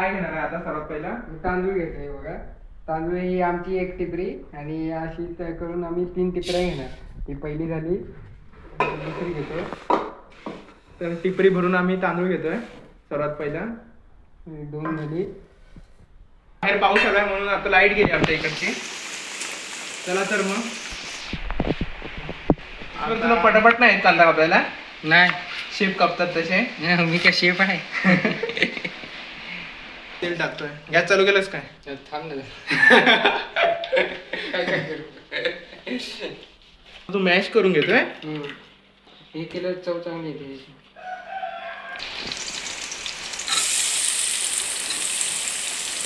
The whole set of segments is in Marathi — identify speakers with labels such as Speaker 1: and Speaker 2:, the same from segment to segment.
Speaker 1: काय घेणार आहे आता सर्वात पहिला?
Speaker 2: तांदूळ घेतोय बघा. तांदूळ ही आमची एक टिपरी आणि अशी तयार करून आम्ही तीन टिपऱ्या घेणार. ही पहिली झाली. दुसरी घेतो
Speaker 1: तर टिपरी भरून आम्ही तांदूळ घेतोय. सर्वात पहिला.
Speaker 2: ही दोन झाली.
Speaker 1: बाहेर पाऊस आलाय म्हणून आता लाइट गेली आमच्या इकडची. चला तर मग. तुला पटापट नाही चालता आपल्याला?
Speaker 2: नाही.
Speaker 1: शेप कापतात तसे.
Speaker 2: मी काय शेप आहे?
Speaker 1: तेल टाकतोय. गॅस चालू केलंस काय?
Speaker 2: थांब ना.
Speaker 1: तू मॅश करून घेतोय?
Speaker 2: हम्म. हे केलं चव चांगली येते.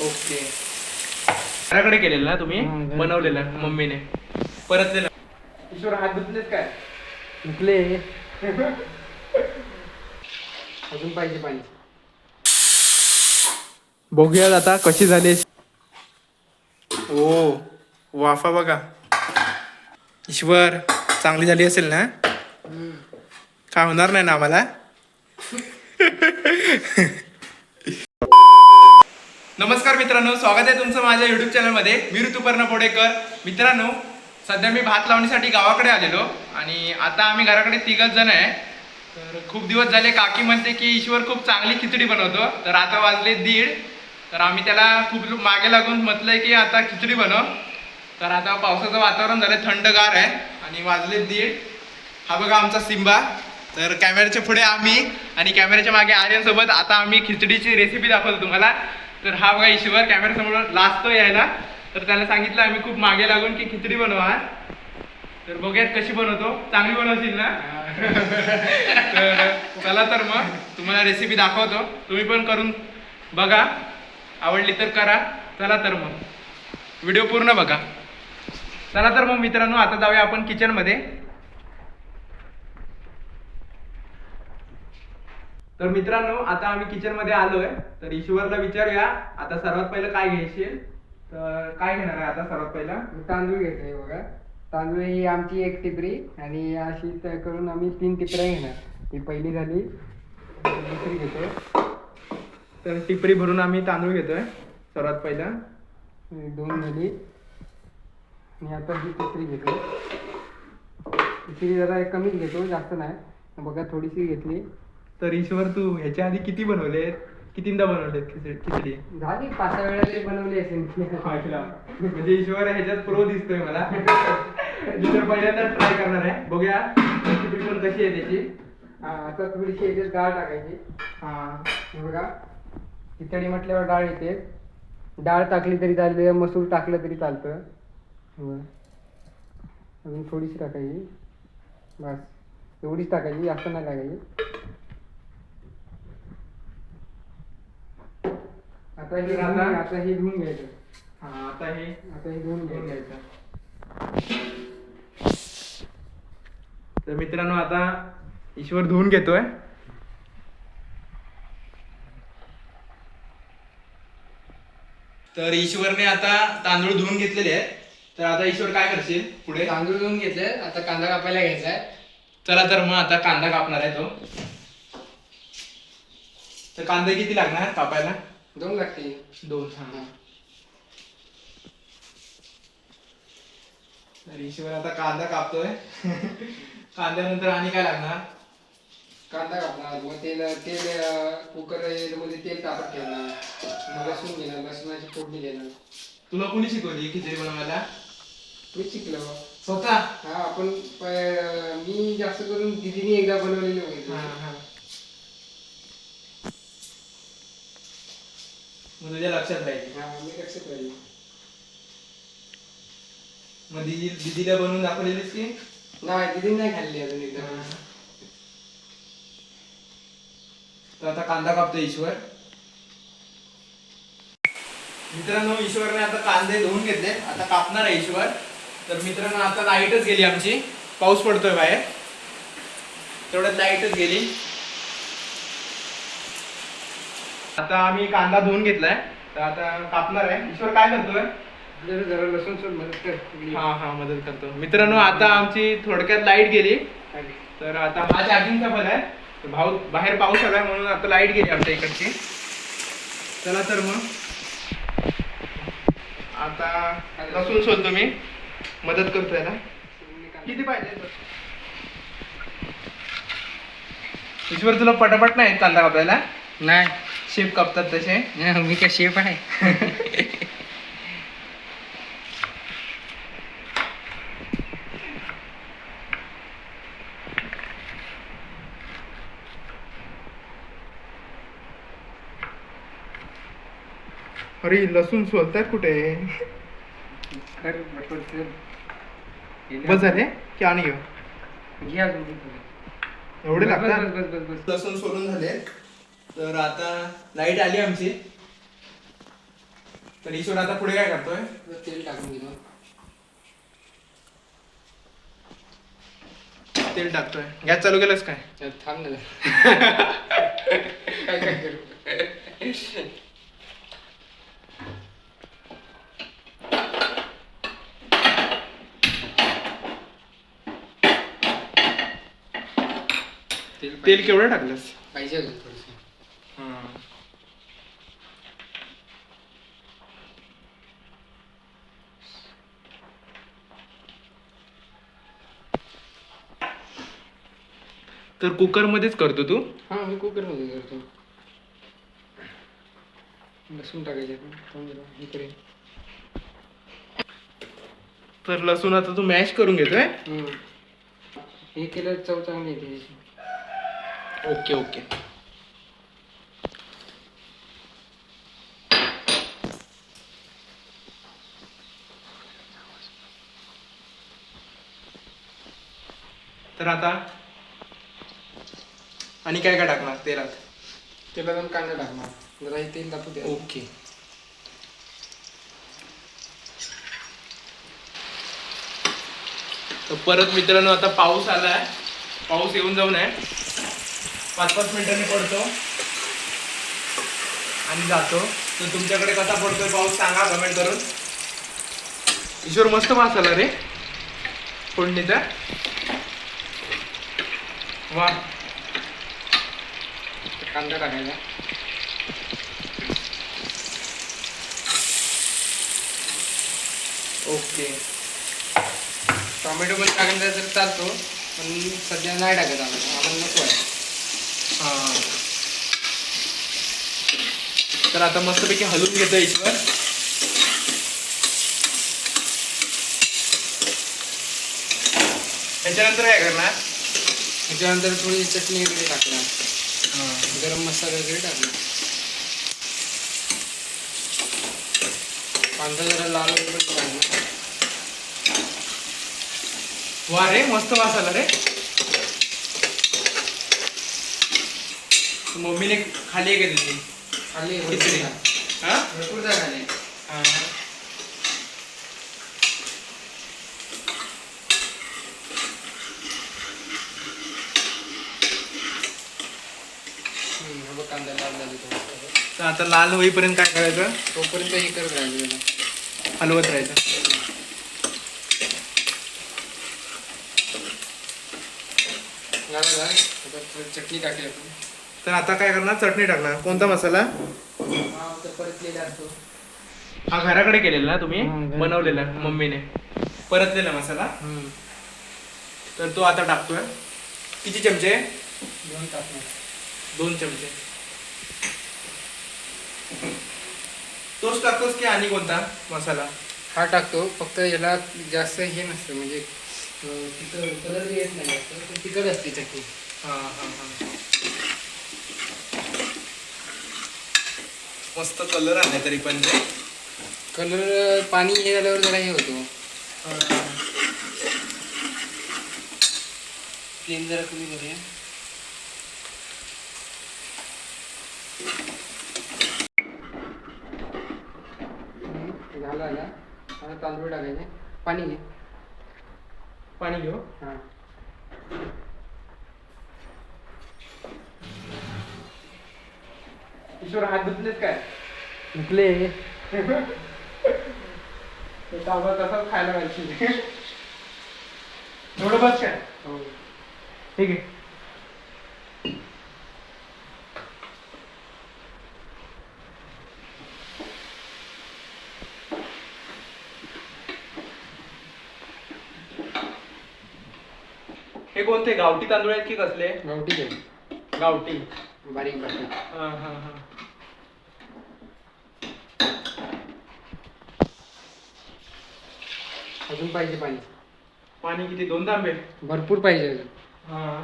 Speaker 1: ओके. घराकडे केलेलं ना तुम्ही?
Speaker 2: हा, घरी
Speaker 1: बनवलेलं
Speaker 2: हा.
Speaker 1: मम्मीने. परतलेलं ईश्वर हात धुतलेच काय?
Speaker 2: विकले अजून पाहिजे पाणी.
Speaker 1: बघूया आता कशी झाली. ओ वाफा बघा. ईश्वर चांगली झाली असेल ना? काय होणार नाही ना आम्हाला? नमस्कार मित्रांनो स्वागत आहे तुमचं माझ्या युट्यूब चॅनलमध्ये मी ऋतुपर्ण पोडेकर मित्रांनो सध्या मी भात लावणीसाठी गावाकडे आलेलो आणि आता आम्ही घराकडे तिघच जण आहे. तर खूप दिवस झाले काकी म्हणते की ईश्वर खूप चांगली खिचडी बनवतो. तर आता वाजले दीड. तर आम्ही त्याला खूप मागे लागून म्हटलंय की आता खिचडी बनव. तर आता पावसाचं वातावरण झालं थंडगार आहे. आणि वाजले दीड. हा बघा आमचा सिम्बा तर कॅमेऱ्याच्या पुढे आम्ही आणि कॅमेऱ्याच्या मागे आर्यन आता आम्ही खिचडीची रेसिपी दाखवतो तुम्हाला. तर हा बघा ईश्वर कॅमेऱ्यासमोर लाजतो यायला. तर त्याला सांगितलं आम्ही खूप मागे लागून की खिचडी बनवा. तर बघूयात कशी बनवतो. चांगली बनवशील ना? तर चला तर मग तुम्हाला रेसिपी दाखवतो. तुम्ही पण करून बघा. आवडली तर करा चला तर मग. व्हिडिओ पूर्ण बघा. चला तर मग मित्रांनो आता जाऊया आपण किचनमध्ये तर मित्रांनो आता आम्ही किचनमध्ये आलोय. तर ईश्वरला विचारूया आता सर्वात पहिलं काय घ्यायचे तर काय घेणार आहे आता सर्वात पहिला?
Speaker 2: तांदूळ घेतोय बघा. तांदूळ ही आमची एक टिपरी आणि अशी तयार करून आम्ही तीन टिपऱ्या घेणार. ही पहिली झाली दुसरी घेतो
Speaker 1: तर टिपरी भरून आम्ही तांदूळ घेतोय सर्वात पहिला.
Speaker 2: दोन झाली आणि आता ही तिसरी घेतो तिसरी जरा कमीच घेतो जास्त नाही. बघा थोडीशी घेतली.
Speaker 1: तर ईश्वर तू ह्याच्या आधी किती बनवले? कितींदा बनवलेत खिचडी खिचडी?
Speaker 2: झाली पाच सहा वेळा तरी बनवली असेल
Speaker 1: म्हणजे ईश्वर ह्याच्यात प्रो दिसतोय मला. मी तर पहिल्यांदा ट्राय करणार आहे. बघूया रेसिपी पण कशी आहे त्याची.
Speaker 2: आता थोडीशी याच्यात डाळ टाकायची.
Speaker 1: हा.
Speaker 2: हे बघा. खिचडी म्हटल्यावर डाळ येते. डाळ टाकली तरी चालते मसूर टाकलं तरी चालतं. अजून थोडीशी टाकायची. बस. एवढीच टाकायची जास्त नाही टाकायची. आता हे
Speaker 1: आता-
Speaker 2: हे धुवून घ्यायचं.
Speaker 1: हा आता हे
Speaker 2: आता हे धुवून घ्यायचं.
Speaker 1: तर मित्रांनो आता ईश्वर धुवून घेतोय. तर ईश्वरने आता तांदूळ धुवून घेतलेले आहेत. तर आता ईश्वर काय करशील पुढे?
Speaker 2: तांदूळ धुवून घेतले आता कांदा कापायला घ्यायचा आहे.
Speaker 1: चला तर मग आता कांदा कापणार आहे तो. तर कांदा किती लागणार कापायला?
Speaker 2: दोन लागते
Speaker 1: दोन हा. तर ईश्वर आता कांदा कापतोय. कांद्यानंतर आणि काय लागणार?
Speaker 2: कांदा कापणार मग तेल तेल कुकरमध्ये तेल तापत ठेवणार मग लसूण घेणार लसणाची फोडणी देणार.
Speaker 1: तुला कोणी शिकवली खिचडी बनवायला?
Speaker 2: मी शिकलो.
Speaker 1: स्वतः?
Speaker 2: हा आपण प- मी जास्त करून दिदीने एकदा बनवलेली बघितली
Speaker 1: हा, हा. मग तुझ्या लक्षात राहील.
Speaker 2: हा मी लक्षात राहील.
Speaker 1: मग दिदी दिदीला बनवून दाखवलेलीस की?
Speaker 2: नाही दिदीने नाही खाल्ली अजून एकदा.
Speaker 1: तर आता कांदा कापतो ईश्वर. मित्रांनो ईश्वरने आता कांदे धुवून घेतले. आता कापणार आहे ईश्वर. तर मित्रांनो आता लाईटच गेली आमची. पाऊस पडतोय बाहेर. तेवढ्यात लाईटच गेली. आता आम्ही कांदा धुवून घेतलाय. तर आता कापणार आहे. ईश्वर काय करतोय?
Speaker 2: जरा लसूण सोड मदत कर.
Speaker 1: हा हा मदत करतो. मित्रांनो आता आमची थोडक्यात लाइट गेली. तर आता हा चार्जिंगचा पण आहे. भाऊ बाहेर पाऊस आलाय म्हणून आता लाइट गेली आमच्या इकडची. चला तर मग. आता लसूण सोलतो मी मदत करतो याला किती पाहिजे? ईश्वर तुला पटापट नाही कांदा कापायला?
Speaker 2: नाही.
Speaker 1: शेप कापतात तसे?
Speaker 2: मी काय शेफ आहे?
Speaker 1: अरे लसूण सोलतात कुठे. बस झाले? की आणि घेऊ. एवढे लागतात. लसूण सोलून झाले. तर आता लाइट आली आमची. तर ईश्वर आता पुढे काय करतोय?
Speaker 2: तेल टाकून घेतो.
Speaker 1: तेल टाकतोय. गॅस चालू केलंस काय?
Speaker 2: थांब. काय काय करू? तेल
Speaker 1: केवढं टाकलंस?
Speaker 2: पाहिजे अजून थोडंसं.
Speaker 1: तर कुकर मध्येच करतो तू?
Speaker 2: हा मी कुकरमध्ये करतो. लसूण टाकायचे आपण. थांब जरा, इकडे
Speaker 1: तर लसूण आता तू मॅश करून घेतोय?
Speaker 2: हम्म. हे केलं चव चांगली येते याची.
Speaker 1: Okay okay. तर आता आणि काय काय टाकणार तेलात?
Speaker 2: त्याला जाऊन कांदा टाकणार. जरा हे तेल तापू द्या.
Speaker 1: ओके. तर परत मित्रांनो आता पाऊस आलाय. पाऊस येऊन जाऊन आहे. पाच पाच मिनिटांनी पडतो. आणि जातो. तर तुमच्याकडे कसा पडतोय पाऊस सांगा कमेंट करून. ईश्वर मस्त वास आला रे. फोडणीचा वा.
Speaker 2: कांदा टाकायचा.
Speaker 1: ओके.
Speaker 2: टोमॅटो पण टाकायला तर चालतो पण सध्या नाही टाकत आम्हाला नको आहे.
Speaker 1: हा. तर आता मस्तपैकी हलवून घेतो ईश्वर त्याच्यानंतर काय करणार?
Speaker 2: त्याच्यानंतर थोडी चटणी वगैरे टाकणार. गरम मसाला वगैरे टाकणार. कांदा जरा लाल वगैरे टाकणार.
Speaker 1: वा रे मस्त वास आला रे. मम्मीने खाली आहे का तुझी
Speaker 2: खाली
Speaker 1: खिचडी. हा?
Speaker 2: भरपूर खाली
Speaker 1: हा.
Speaker 2: कांदा लाल झाली.
Speaker 1: तर आता लाल होईपर्यंत काय करायचं?
Speaker 2: तोपर्यंत हे करत राहिलो त्याला
Speaker 1: हलवत राहायचं.
Speaker 2: चटणी टाकली आपण.
Speaker 1: तर आता काय करणार? चटणी टाकणार. कोणता मसाला?
Speaker 2: हा तर परतलेला असतो
Speaker 1: हा घराकडे केलेला ना तुम्ही. बनवलेला. मम्मीने. परतलेला मसाला. तर तो आता टाकतोय. किती चमचे?
Speaker 2: दोन टाकणार.
Speaker 1: दोन चमचे. तोच टाकतोस की आणि कोणता मसाला?
Speaker 2: हा टाकतो. फक्त याला जास्त हे नसतं. म्हणजे तिखट कलर येत नाही जास्त. तिखट असते चटणी.
Speaker 1: हा हा हा. मस्त कलर आलाय तरी पण ते.
Speaker 2: कलर पाणी हे झाल्यावर जरा हे होतो. प्लेन जरा कमी करूया. झालं आला आता तांदूळ टाकायचे. पाणी घे.
Speaker 1: पाणी घेऊ?
Speaker 2: हां.
Speaker 1: किशोर हात धुतलेच काय? धुतले. तसाच खायला पाहिजे एवढं बस काय?
Speaker 2: हो.
Speaker 1: ठीक आहे. हे कोणते? गावठी तांदूळ आहेत की कसले?
Speaker 2: गावठी
Speaker 1: गावठी.
Speaker 2: बारीक बारीक.
Speaker 1: हा हा हा.
Speaker 2: अजून पाहिजे पाणी.
Speaker 1: पाणी किती? दोन तांबे?
Speaker 2: भरपूर पाहिजे अजून.
Speaker 1: हा.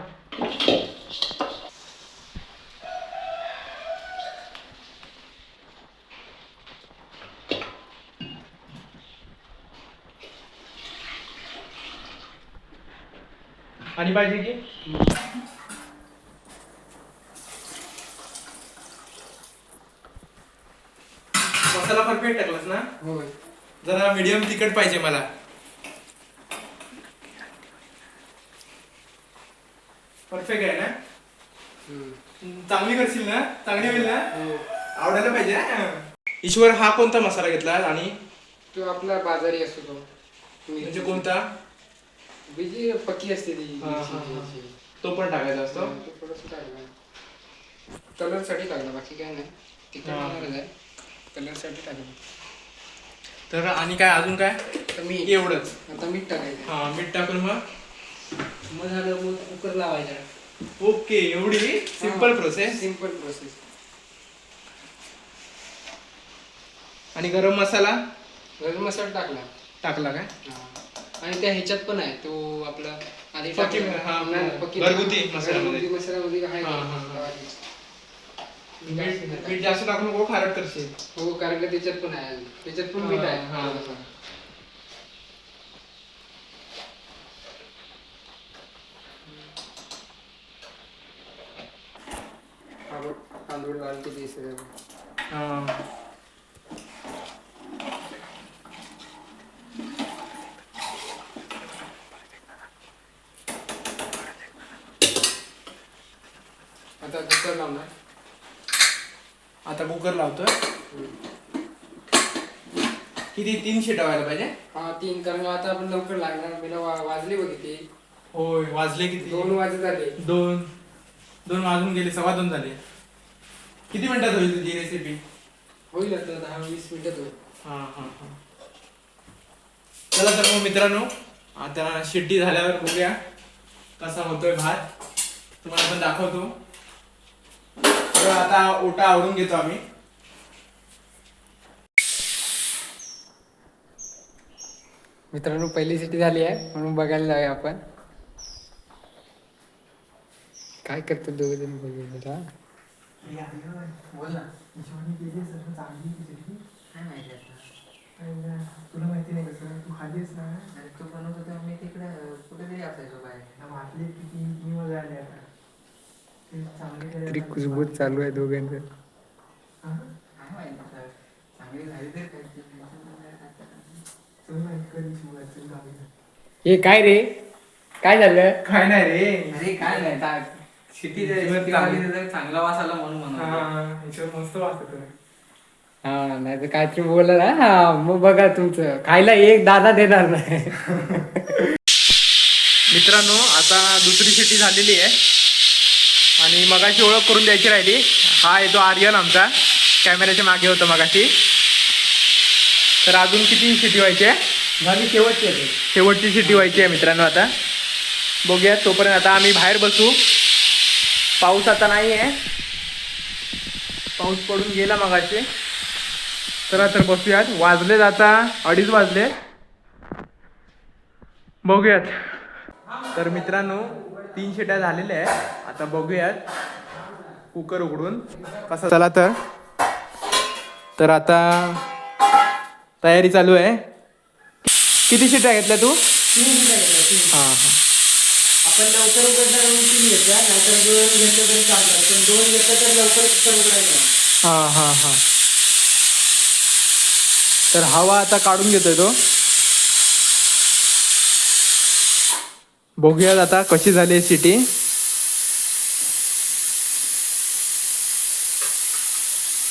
Speaker 1: आणि पाहिजे की? मसाला परफेक्ट टाकलास ना?
Speaker 2: होय.
Speaker 1: जरा मीडियम तिखट पाहिजे मला परफेक्ट आहे ना
Speaker 2: हम्म.
Speaker 1: चांगली करशील ना? चांगली होईल ना?
Speaker 2: हो.
Speaker 1: आवडायला पाहिजे हा. ईश्वर हा कोणता मसाला घेतला आणि?
Speaker 2: तो आपला बाजारी असतो तो.
Speaker 1: म्हणजे कोणता?
Speaker 2: बीजी पक्की असते ती
Speaker 1: हा, हा, हा.
Speaker 2: मिरची.
Speaker 1: तो पण टाकायचा असतो?
Speaker 2: तो थोडंसं टाकला. कलरसाठी टाकला बाकी काय नाही.
Speaker 1: हा.
Speaker 2: होणारच आहे कलरसाठी टाकला.
Speaker 1: तर आणि काय अजून काय?
Speaker 2: तर मीठ.
Speaker 1: एवढंच.
Speaker 2: आता मीठ टाकायचं.
Speaker 1: हा मीठ टाकून मग?
Speaker 2: मग झालं मग कुकर लावायचा.
Speaker 1: ओके एवढी सिंपल प्रोसेस
Speaker 2: सिंपल प्रोसेस
Speaker 1: आणि गरम मसाला
Speaker 2: गरम मसाला टाकला
Speaker 1: टाकला काय.
Speaker 2: आणि त्या ह्याच्यात पण आहे तो आपला आधी टाकला.
Speaker 1: हा,
Speaker 2: नाही, पक्की
Speaker 1: घरगुती
Speaker 2: नाही.
Speaker 1: मसाल्यामध्ये.
Speaker 2: घरगुती मसाल्यामध्ये आहे
Speaker 1: हा, हा, हा. मीठ
Speaker 2: जास्त
Speaker 1: मीठ जास्त टाकून नको खारट करशील
Speaker 2: हो कारण का त्याच्यात पण आहे. त्याच्यात पण मीठ आहे
Speaker 1: हा.
Speaker 2: हा बघ, तांदूळ किती बघ.
Speaker 1: हा.
Speaker 2: आता कुकर लावणार.
Speaker 1: आता कुकर लावतोय. किती? तीन शिटा व्हायला पाहिजे?
Speaker 2: हा तीन. कारण आता आपण लवकर लागणार. मला वा- वाजले बघितले
Speaker 1: होय वाजले किती?
Speaker 2: दोन वाजत आले.
Speaker 1: दोन. दोन वाजून गेले सव्वा दोन झाले. किती मिनिटात होईल तुझी रेसिपी
Speaker 2: होईल आता दहा वीस मिनिटात होईल.
Speaker 1: हा हा हा. चला तर मग मित्रांनो आता शिट्टी झाल्यावर बघूया कसा होतोय भात. तुम्हाला पण दाखवतो. तर आता ओटा आवरून घेतो आम्ही.
Speaker 2: मित्रांनो पहिली सिटी झाली आहे म्हणून बघायला जाऊया आपण. काय करतो दोघ जण बघूया
Speaker 1: बोल ना. तुला माहिती नाही कसं तू खालीस ना.
Speaker 3: तू बनवत होता मी तिकडे कुठेतरी असायचो बाहेर.
Speaker 1: वाटले किती मजा आली आता. ते चांगले करायला
Speaker 2: तरी कुजबूज चालू आहे दोघांचं.
Speaker 1: हा?
Speaker 3: काय माहिती सर चांगली झाली तर काय
Speaker 1: कधी शिवायचं.
Speaker 2: हे काय रे? काय झालं?
Speaker 1: काय नाही रे
Speaker 3: अरे काय नाही ता- शिटी
Speaker 1: चांगली.
Speaker 3: वास आला म्हणून
Speaker 1: हा मस्त वाटत
Speaker 2: हा नाही तर काहीतरी बोलला ना हा मग बघा तुमचं. खायला एक दादा देणार नाही.
Speaker 1: मित्रांनो आता दुसरी शिटी झालेली आहे. आणि मगाशी ओळख करून द्यायची राहिली. हा आहे तो आर्यन आमचा. कॅमेऱ्याच्या मागे होता मगाशी. तर अजून किती शिटी व्हायची? आहे
Speaker 2: झाली शेवटची आहे
Speaker 1: शेवटची शिटी व्हायची आहे मित्रांनो आता. बघूया तोपर्यंत आता आम्ही बाहेर बसू. पाऊस आता नाही आहे. पाऊस पडून गेला मगाशी. चला तर बसूयात. वाजले आता अडीच वाजले बघूयात. तर मित्रांनो तीन शिट्या झालेल्या आहेत. आता बघूयात कुकर उघडून कसा चला तर. तर आता तयारी चालू आहे. किती शिट्या घेतल्या तू? हां हां.
Speaker 2: आपण लवकर उघडणार म्हणून तीन घेतल्या नाहीतर दोन घेतलं तरी चालतात. पण दोन घेतलं तर लवकर कुकर उघडायला
Speaker 1: हां हां हां. तर हवा आता काढून घेतोय तो. बघूयात आता कशी झाली सिटी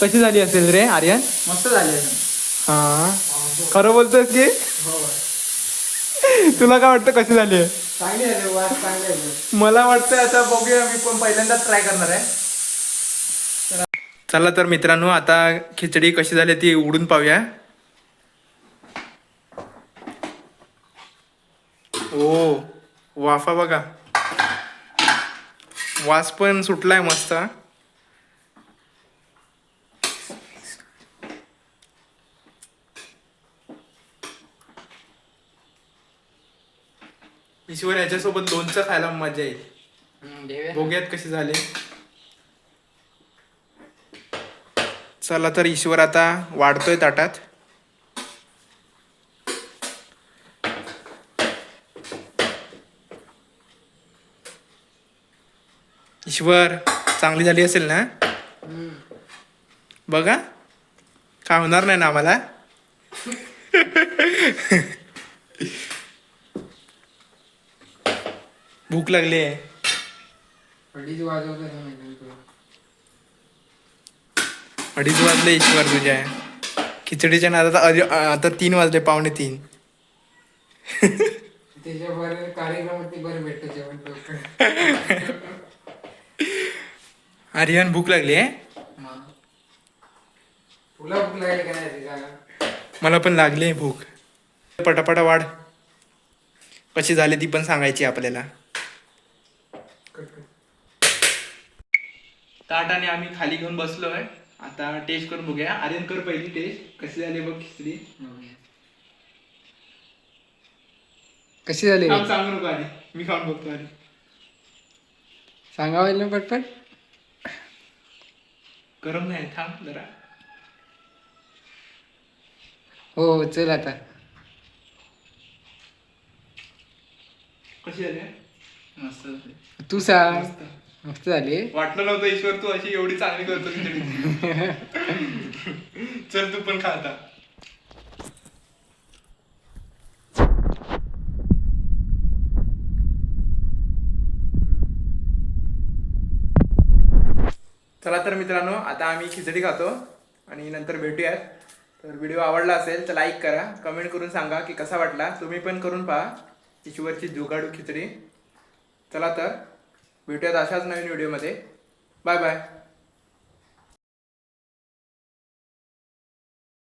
Speaker 1: कशी झाली असेल रे आर्यन?
Speaker 3: मस्त झाली
Speaker 1: हा. खरं बोलतोयस की? तुला काय वाटतं कशी झाली आहे?
Speaker 2: चांगली झाले वास
Speaker 1: मला वाटतं आता बघूया मी पण पहिल्यांदाच ट्राय करणार आहे. चला तर मित्रांनो आता खिचडी कशी झाली ती उघडून पाहूया. ओ वाफा बघा. वास पण सुटलाय मस्त. ईश्वर याच्यासोबत लोणचं खायला मजा येईल. बघूयात कसे झाले. चला तर ईश्वर आता वाढतोय ताटात. ईश्वर चांगली झाली असेल ना. बघा. काय होणार नाही ना आम्हाला? भूक लागली आहे.
Speaker 2: अडीच वाजवलं.
Speaker 1: अडीच वाजले ईश्वर तुझ्या. खिचडीच्या नादात अरे- आता तीन वाजले पावणे तीन.
Speaker 2: त्याच्या बरं कार्यक्रमात बरं भेटतं जेवण लवकर.
Speaker 1: आर्यन भूक लागली आहे.
Speaker 2: तुला भूक लागली
Speaker 1: मला पण लागली आहे भूक. पटापटा वाढ. कशी झाली ती पण सांगायची आपल्याला. ताटाने आम्ही खाली घेऊन बसलोय. आता टेस्ट करून बघूया. आर्यन कर पहिली टेस्ट कशी झाली बघ खिचडी?
Speaker 2: कशी झाली? रे?
Speaker 1: थांब सांगू नको आधी. मी खाऊन बघतो आधी.
Speaker 2: सांगावं ना पटपट?
Speaker 1: गरम नाही थांब जरा.
Speaker 2: हो हो, चल आता.
Speaker 1: कशी झाली?
Speaker 3: मस्त
Speaker 2: तू सांग.
Speaker 1: मस्त.
Speaker 2: मस्त झाली.
Speaker 1: वाटलं नव्हतं ईश्वर तू अशी एवढी चांगली करतो खिचडी चल तू पण खा आता. चला तर मित्रांनो आता आम्ही खिचडी खातो आणि नंतर भेटूयात. तर व्हिडिओ आवडला असेल तर लाईक करा कमेंट करून सांगा की कसा वाटला. तुम्ही पण करून पहा ईश्वरची जुगाडू खिचडी. चला तर. भेटूयात अशाच नवीन व्हिडिओमध्ये. Bye bye.